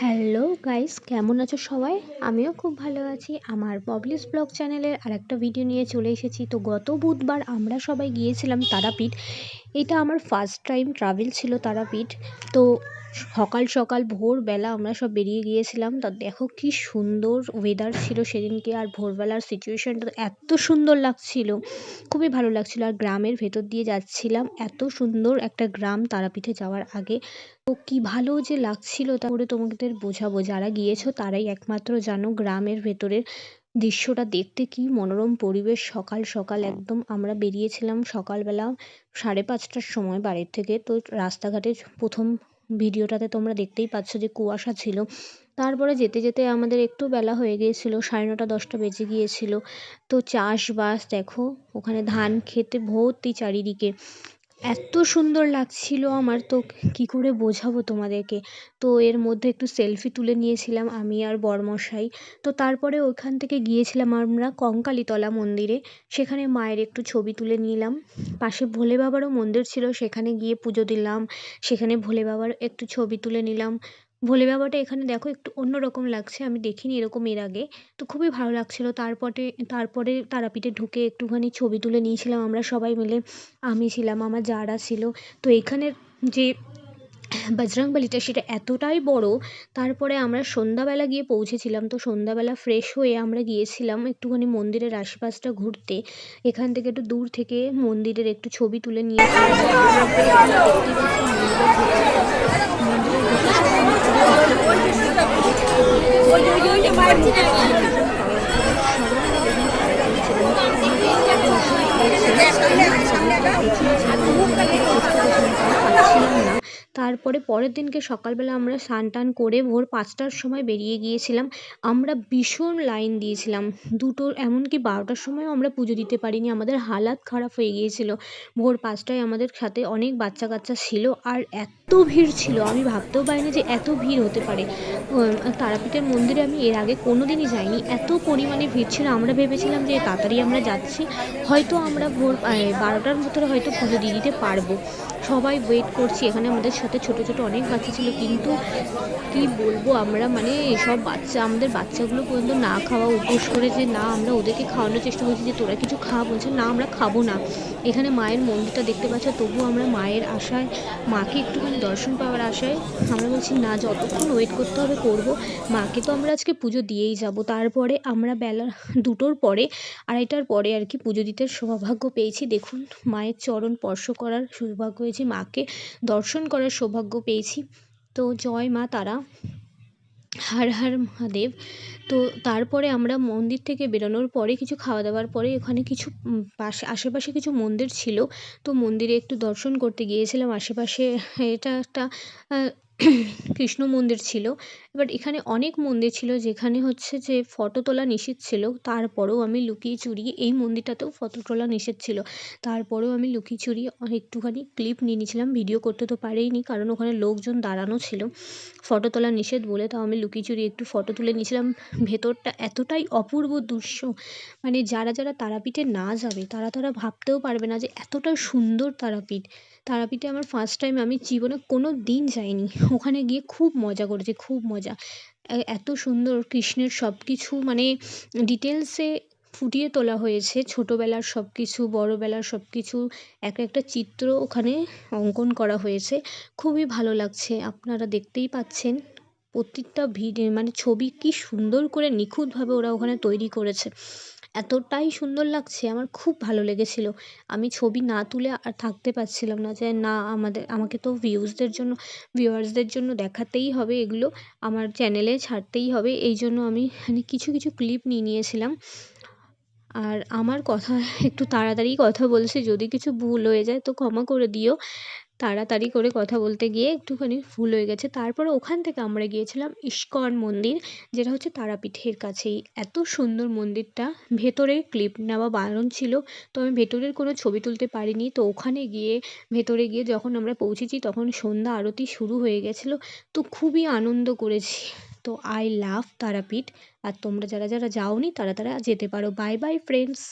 Hello guys, কেমন আছো সবাই? আমিও খুব ভালো আছি। আমার পবলিশ ব্লগ চ্যানেলের আরেকটা ভিডিও নিয়ে চলে এসেছি। তো গত বুধবার আমরা সবাই গিয়েছিলাম তারাপীঠ। এটা আমার ফার্স্ট টাইম ট্রাভেল ছিল তারাপীঠ। তো সকাল সকাল ভোরবেলা আমরা সব বেরিয়ে গিয়েছিলাম। তা দেখো কি সুন্দর ওয়েদার ছিল সেদিনকে আর ভোরবেলার সিচুয়েশানটা এত সুন্দর লাগছিল। খুবই ভালো লাগছিল। আর গ্রামের ভেতর দিয়ে যাচ্ছিলাম, এত সুন্দর একটা গ্রাম তারাপীঠে যাওয়ার আগে। তো কি ভালো যে লাগছিল তারপরে তোমাদের বোঝাবো। যারা গিয়েছো তারাই একমাত্র জানো গ্রামের ভেতরের দৃশ্যটা দেখতে কি মনোরম পরিবেশ। সকাল সকাল একদম আমরা বেরিয়েছিলাম সকালবেলা সাড়ে পাঁচটার সময় বাড়ির থেকে। তো রাস্তাঘাটে প্রথম ভিডিওটাতে তোমরা দেখতেই পাচ্ছ যে কুয়াশা ছিল। তারপরে যেতে যেতে আমাদের একটু বেলা হয়ে গিয়েছিল সাড়ে নটা দশটা বেজে গিয়েছিল। তো চাষবাস দেখো ওখানে ধান খেতে ভর্তি চারিদিকে। এত সুন্দর লাগছিল আমার, তো কি করে বোঝাবো তোমাদেরকে? তো এর মধ্যে একটু সেলফি তুলে নিয়েছিলাম আমি আর বরমশাই। তো তারপরে ওখান থেকে গিয়েছিলাম আমরা কঙ্কালীতলা মন্দিরে। সেখানে মায়ের একটু ছবি তুলে নিলাম। পাশে ভোলে বাবারও মন্দির ছিল, সেখানে গিয়ে পুজো দিলাম। সেখানে ভোলে বাবার একটু ছবি তুলে নিলাম। ভোলে বাবাটা এখানে দেখো একটু অন্যরকম লাগছে, আমি দেখিনি এরকম এর আগে। তো খুবই ভালো লাগছিল তারপরে তারপরে তারাপীঠে ঢুকে একটুখানি ছবি তুলে নিয়েছিলাম আমরা সবাই মিলে, আমি ছিলাম, আমার যারা ছিল। তো এখানের যে বজরংবলিটা সেটা এতটাই বড়, তারপরে আমরা সন্ধ্যাবেলা গিয়ে পৌঁছেছিলাম। তো সন্ধ্যাবেলা ফ্রেশ হয়ে আমরা গিয়েছিলাম একটুখানি মন্দিরের আশেপাশটা ঘুরতে। এখান থেকে একটু দূর থেকে মন্দিরের একটু ছবি তুলে নিয়েছিলাম তারপরে পরের দিনকে সকালবেলা আমরা স্নান টান করে ভোর পাঁচটার সময় বেরিয়ে গিয়েছিলাম। আমরা ভীষণ লাইন দিয়েছিলাম। দুটোর এমনকি বারোটার সময়ও আমরা পুজো দিতে পারিনি। আমাদের হালাত খারাপ হয়ে গিয়েছিল। ভোর পাঁচটায় আমাদের সাথে অনেক বাচ্চা কাচ্চা ছিল আর এত ভিড় ছিল, আমি ভাবতেও পারিনি যে এত ভিড় হতে পারে। তারাপীঠের মন্দিরে আমি এর আগে কোনো দিনই যাইনি। এত পরিমাণে ভিড় ছিল, আমরা ভেবেছিলাম যে তাড়াতাড়ি আমরা যাচ্ছি। হয়তো আমরা ভোর বারোটার ভিতরে হয়তো পুজো দিয়ে দিতে পারব। সবাই ওয়েট করছি, এখানে আমাদের সাথে ছোটো ছোটো অনেক বাচ্চা ছিল, কিন্তু কী বলব আমরা মানে সব বাচ্চা, আমাদের বাচ্চাগুলো পর্যন্ত না খাওয়া উপোস করে যে না, আমরা ওদেরকে খাওয়ানোর চেষ্টা করছি যে তোরা কিছু খা বলছে, না আমরা খাব না। এখানে মায়ের মন্দিরটা দেখতে পাচ্ছ তবুও আমরা মায়ের আশায়, মাকে একটুখানি দর্শন পাওয়ার আশায় আমরা বলছি, না, যতক্ষণ ওয়েট করতে হবে, করব। মাকে তো আমরা আজকে পুজো দিয়েই যাব। তারপরে আমরা বেলা দুটোর পরে, আড়াইটার পরে আর কি পুজো দিতে সৌভাগ্য পেয়েছি। দেখুন, মায়ের চরণ স্পর্শ করার সৌভাগ্য হয়েছে। মাকে দর্শন করার সৌভাগ্য পেয়েছি। তো জয় মা তারা। হর হর মহাদেব। তো তারপরে আমরা মন্দির থেকে বেরোনোর পরে কিছু খাওয়া দাওয়ার পরে ওখানে কিছু পাশে, আশেপাশে কিছু মন্দির ছিল। তো মন্দিরে একটু দর্শন করতে গিয়েছিলাম। আশেপাশে এটা একটা কৃষ্ণ মন্দির ছিল। এবার এখানে অনেক মন্দির ছিল যেখানে হচ্ছে যে ফটো তোলা নিষেধ ছিল। তারপরেও আমি লুকিয়ে চুরিয়ে এই মন্দিরটাতেও ফটো তোলা নিষেধ ছিল। তারপরেও আমি লুকিয়ে চুরিয়ে একটুখানি ক্লিপ নিয়ে নিয়েছিলাম। ভিডিও করতে তো পারিনি কারণ ওখানে লোকজন দাঁড়ানো ছিল। ফটো তোলা নিষেধ বলে তাও আমি লুকিয়ে চুরিয়ে একটু ফটো তুলে নিয়েছিলাম। ভেতরটা এতটাই অপূর্ব দৃশ্য। মানে যারা যারা তারাপীঠে না যাবে, তারা তারা ভাবতেও পারবে না যে এতটা সুন্দর তারাপীঠ। তারাপীঠে আমার ফার্স্ট টাইম আমি জীবনে কোনো দিন যাইনি। ওখানে গিয়ে খুব মজা করেছি, খুব মজা। এত সুন্দর কৃষ্ণের সব কিছু মানে ডিটেলসে ফুটিয়ে তোলা হয়েছে। ছোটোবেলার সব কিছু বড়োবেলার সব কিছু এক একটা চিত্র ওখানে অঙ্কন করা হয়েছে। খুবই ভালো লাগছে, আপনারা দেখতেই পাচ্ছেন। প্রত্যেকটা ভিডিও মানে ছবি কি সুন্দর করে নিখুঁতভাবে ওরা ওখানে তৈরি করেছে। এতটাই সুন্দর লাগছে, আমার খুব ভালো লেগেছিল। আমি ছবি না তুলে আর থাকতে পারছিলাম না যে, না, আমাদের, আমাকে তো ভিউজদের জন্য ভিউয়ার্সদের জন্য দেখাতেই হবে এগুলো, আমার চ্যানেলে ছাড়তেই হবে, এই জন্য আমি মানে কিছু কিছু ক্লিপ নিয়ে নিয়েছিলাম। আর আমার কথা, একটু তাড়াতাড়ি কথা বলছি, যদি কিছু ভুল হয়ে যায় তো ক্ষমা করে দিও। তাড়াতাড়ি করে কথা বলতে গিয়ে একটুখানি ভুল হয়ে গেছে। তারপরে ওখান থেকে আমরা গিয়েছিলাম ইস্কন মন্দির, যেটা হচ্ছে তারাপীঠের কাছেই। এত সুন্দর মন্দিরটা। ভেতরে ক্লিপ নেওয়া বারণ ছিল, তো আমি ভেতরের কোনো ছবি তুলতে পারিনি। তো ওখানে গিয়ে, ভেতরে গিয়ে যখন আমরা পৌঁছেছি, তখন সন্ধ্যা আরতি শুরু হয়ে গেছিল। তো খুবই আনন্দ করেছি। তো আই লাভ তারাপীঠ। আর তোমরা যারা যারা যাওনি, তারা তারা যেতে পারো। Bye bye friends